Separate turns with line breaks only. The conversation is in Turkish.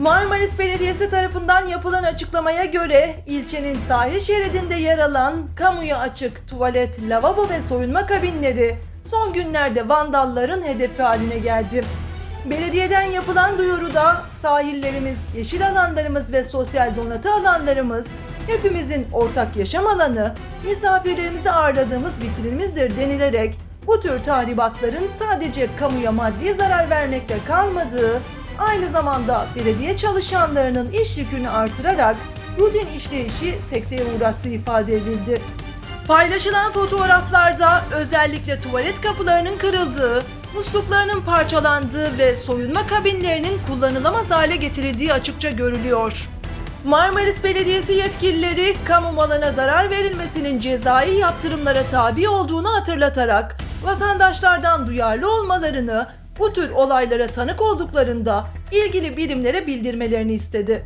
Marmaris Belediyesi tarafından yapılan açıklamaya göre ilçenin sahil şeridinde yer alan kamuya açık tuvalet, lavabo ve soyunma kabinleri son günlerde vandalların hedefi haline geldi. Belediyeden yapılan duyuruda sahillerimiz, yeşil alanlarımız ve sosyal donatı alanlarımız hepimizin ortak yaşam alanı, misafirlerimizi ağırladığımız vitrinimizdir denilerek bu tür tahribatların sadece kamuya maddi zarar vermekle kalmadığı, aynı zamanda belediye çalışanlarının iş yükünü artırarak rutin işleyişi sekteye uğrattığı ifade edildi. Paylaşılan fotoğraflarda özellikle tuvalet kapılarının kırıldığı, musluklarının parçalandığı ve soyunma kabinlerinin kullanılamaz hale getirildiği açıkça görülüyor. Marmaris Belediyesi yetkilileri kamu malına zarar verilmesinin cezai yaptırımlara tabi olduğunu hatırlatarak vatandaşlardan duyarlı olmalarını, bu tür olaylara tanık olduklarında ilgili birimlere bildirmelerini istedi.